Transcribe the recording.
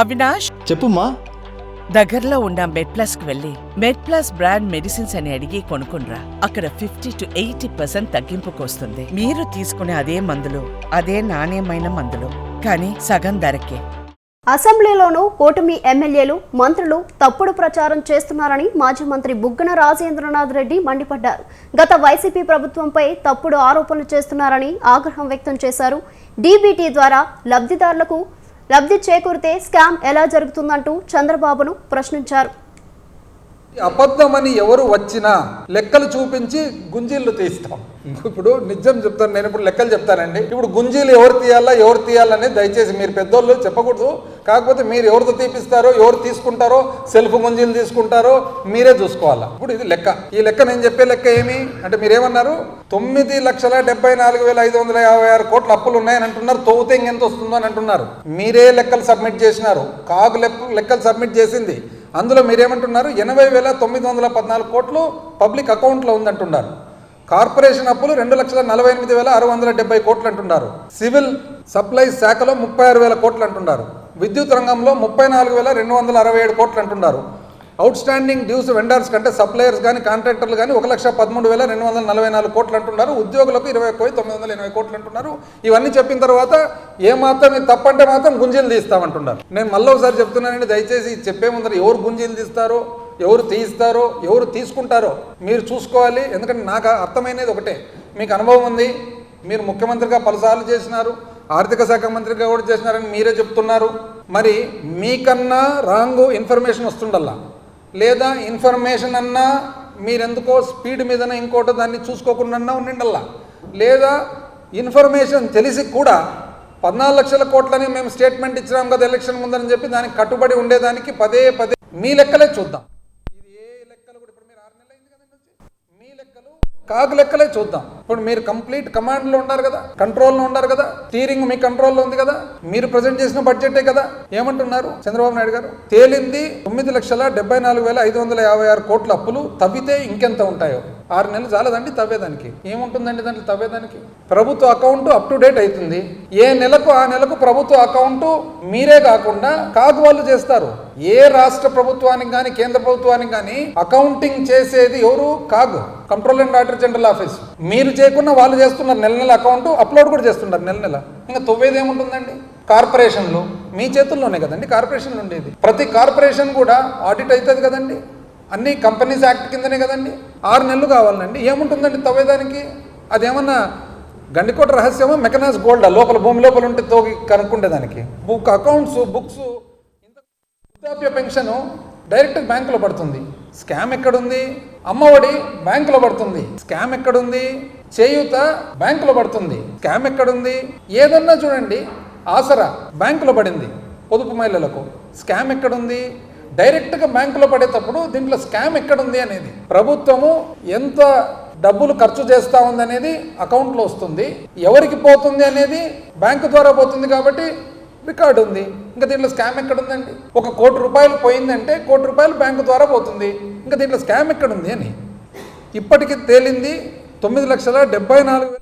అవినాష్? చెప్పుమా దగ్గరలో ఉన్న మెడ్ ప్లస్కు వెళ్ళి మెడ్ ప్లస్ బ్రాండ్ మెడిసిన్స్ అని అడిగి కొనుక్కునరా అక్కడ ఫిఫ్టీ టు ఎయిటీ పర్సెంట్ తగ్గింపుకు వస్తుంది మీరు తీసుకునే అదే మందులు అదే నాణ్యమైన మందులు కానీ సగం ధరకే. అసెంబ్లీలోనూ కూటమి ఎమ్మెల్యేలు మంత్రులు తప్పుడు ప్రచారం చేస్తున్నారని మాజీ మంత్రి బుగ్గన రాజేంద్రనాథ్ రెడ్డి మండిపడ్డారు. గత వైసీపీ ప్రభుత్వంపై తప్పుడు ఆరోపణలు చేస్తున్నారని ఆగ్రహం వ్యక్తం చేశారు. డీబీటీ ద్వారా లబ్ధిదారులకు లబ్ధి చేకూరితే స్కామ్ ఎలా జరుగుతుందంటూ చంద్రబాబును ప్రశ్నించారు. అబద్ధమని ఎవరు వచ్చినా లెక్కలు చూపించి గుంజీలు తీస్తాం. ఇప్పుడు నిజం చెప్తాను నేను ఇప్పుడు లెక్కలు చెప్తానండి. ఇప్పుడు గుంజీలు ఎవరు తీయాలా ఎవరు తీయాలని దయచేసి మీరు పెద్దోళ్ళు చెప్పకూడదు. కాకపోతే మీరు ఎవరితో తీపిస్తారో ఎవరు తీసుకుంటారో సెల్ఫ్ గుంజీలు తీసుకుంటారో మీరే చూసుకోవాలా. ఇప్పుడు ఇది లెక్క. ఈ లెక్క నేను చెప్పే లెక్క ఏమి? అంటే మీరేమన్నారు? తొమ్మిది లక్షల డెబ్బై నాలుగు వేల ఐదు వందల యాభై ఆరు కోట్ల అప్పులు ఉన్నాయని అంటున్నారు. తవ్వుతే ఇంకెంత వస్తుందో అని అంటున్నారు. మీరే లెక్కలు సబ్మిట్ చేసినారు. కాగు లెక్క లెక్కలు సబ్మిట్ చేసింది. అందులో మీరేమంటున్నారు? ఎనభై వేల తొమ్మిది వందల పద్నాలుగు కోట్లు పబ్లిక్ అకౌంట్లో ఉందంటున్నారు. కార్పొరేషన్ అప్పులు రెండు లక్షల నలభై ఎనిమిది వేల ఆరు వందల డెబ్బై కోట్లు అంటున్నారు. సివిల్ సప్లైస్ శాఖలో ముప్పై ఆరు వేల కోట్లు అంటున్నారు. విద్యుత్ రంగంలో ముప్పై నాలుగు వేల రెండు వందల అరవై ఏడు కోట్లు అంటున్నారు. అవుట్ స్టాండింగ్ డ్యూస్ వెండర్స్ కంటే సప్లయర్స్ కానీ కాంట్రాక్టర్లు కానీ ఒక లక్ష పదమూడు వేల రెండు వందల నలభై నాలుగు కోట్లు అంటున్నారు. ఉద్యోగులకు ఇరవై ఒక్క తొమ్మిది వందల ఎనభై కోట్లు అంటున్నారు. ఇవన్నీ చెప్పిన తర్వాత ఏ మాత్రం ఇది తప్పంటే మాత్రం గుంజీలు తీస్తామంటున్నారు. నేను మళ్ళీ ఒకసారి చెప్తున్నానండి దయచేసి చెప్పే ముందర ఎవరు గుంజీలు తీస్తారో ఎవరు తీయిస్తారో ఎవరు తీసుకుంటారో మీరు చూసుకోవాలి. ఎందుకంటే నాకు అర్థమైనది ఒకటే మీకు అనుభవం ఉంది మీరు ముఖ్యమంత్రిగా పలుసార్లు చేసినారు ఆర్థిక శాఖ మంత్రిగా కూడా చేసినారని మీరే చెప్తున్నారు. మరి మీకన్నా రాంగు ఇన్ఫర్మేషన్ వస్తుండల్లా. లేదా ఇన్ఫర్మేషన్ అన్నా మీరెందుకో స్పీడ్ మీదన ఇంకోట దాన్ని చూసుకోకుండా ఉండిండల్లా లేదా ఇన్ఫర్మేషన్ తెలిసి కూడా పద్నాలుగు లక్షల కోట్లని మేము స్టేట్మెంట్ ఇచ్చినాం కదా ఎలక్షన్ ముందని చెప్పి దానికి కట్టుబడి ఉండేదానికి పదే పదే మీ లెక్కలే చూద్దాం. ఇది ఏ లెక్కలు కూడా ఇప్పుడు మీరు ఆరు నెలలు అయింది కదండి కాకు లెక్కలే చూద్దాం. ఇప్పుడు మీరు కంప్లీట్ కమాండ్లో ఉన్నారు కదా కంట్రోల్లో ఉన్నారు కదా స్టీరింగ్ మీ కంట్రోల్లో ఉంది కదా మీరు ప్రజెంట్ చేసిన బడ్జెటే కదా. ఏమంటున్నారు చంద్రబాబు నాయుడు గారు? తేలింది తొమ్మిది లక్షల డెబ్బై నాలుగు వేల ఐదు వందల యాభై ఆరు కోట్ల అప్పులు తవ్వితే ఇంకెంత ఉంటాయో? ఆరు నెలలు చాలదండి తవ్వేదానికి. ఏముంటుందండి దాంట్లో తవ్వేదానికి? ప్రభుత్వ అకౌంట్ అప్ టు డేట్ అవుతుంది ఏ నెలకు ఆ నెలకు ప్రభుత్వ అకౌంట్ మీరే కాకుండా కాదు వాళ్ళు చేస్తారు. ఏ రాష్ట్ర ప్రభుత్వానికి కానీ కేంద్ర ప్రభుత్వానికి కానీ అకౌంటింగ్ చేసేది ఎవరు? CAG. Control and auditor general office. మీరు చేయకుండా వాళ్ళు చేస్తున్నారు. నెల నెల అకౌంట్ అప్లోడ్ కూడా చేస్తున్నారు నెల నెల. ఇంకా తొవ్వేది ఏముంటుందండి? కార్పొరేషన్లు. మీ చేతుల్లోనే కదండి కార్పొరేషన్లు ఉండేది. ప్రతి కార్పొరేషన్ కూడా ఆడిట్ అవుతుంది కదండి. అన్ని కంపెనీస్ యాక్ట్ కిందనే కదండి? ఆరు నెలలు కావాలండి. ఏముంటుందండి తవ్వేదానికి? అదేమన్నా గండికోట రహస్యమా? Mackenna's Gold? లోపల భూమి లోపల ఉంటే తోగి కనుక్కుండేదానికి బుక్ అకౌంట్స్ బుక్స్ వృద్ధాప్య పెన్షన్ డైరెక్ట్ బ్యాంకులో పడుతుంది. స్కామ్ ఎక్కడుంది? అమ్మఒడి బ్యాంకులో పడుతుంది. స్కామ్ ఎక్కడుంది? చేయూత బ్యాంకులో పడుతుంది. స్కామ్ ఎక్కడుంది? ఏదన్నా చూడండి ఆసరా బ్యాంకులో పడింది. పొదుపు మహిళలకు. స్కామ్ ఎక్కడుంది? డైరెక్ట్గా బ్యాంకులో పడేటప్పుడు దీంట్లో స్కామ్ ఎక్కడుంది అనేది ప్రభుత్వము ఎంత డబ్బులు ఖర్చు చేస్తా ఉంది అనేది అకౌంట్లో వస్తుంది. ఎవరికి పోతుంది అనేది బ్యాంకు ద్వారా పోతుంది కాబట్టి రికార్డు ఉంది. ఇంకా దీంట్లో స్కామ్ ఎక్కడుందండి? ఒక కోటి రూపాయలు పోయిందంటే కోటి రూపాయలు బ్యాంకు ద్వారా పోతుంది. ఇంకా దీంట్లో స్కామ్ ఎక్కడ ఉంది అని. ఇప్పటికి తేలింది తొమ్మిది లక్షల డెబ్బై నాలుగు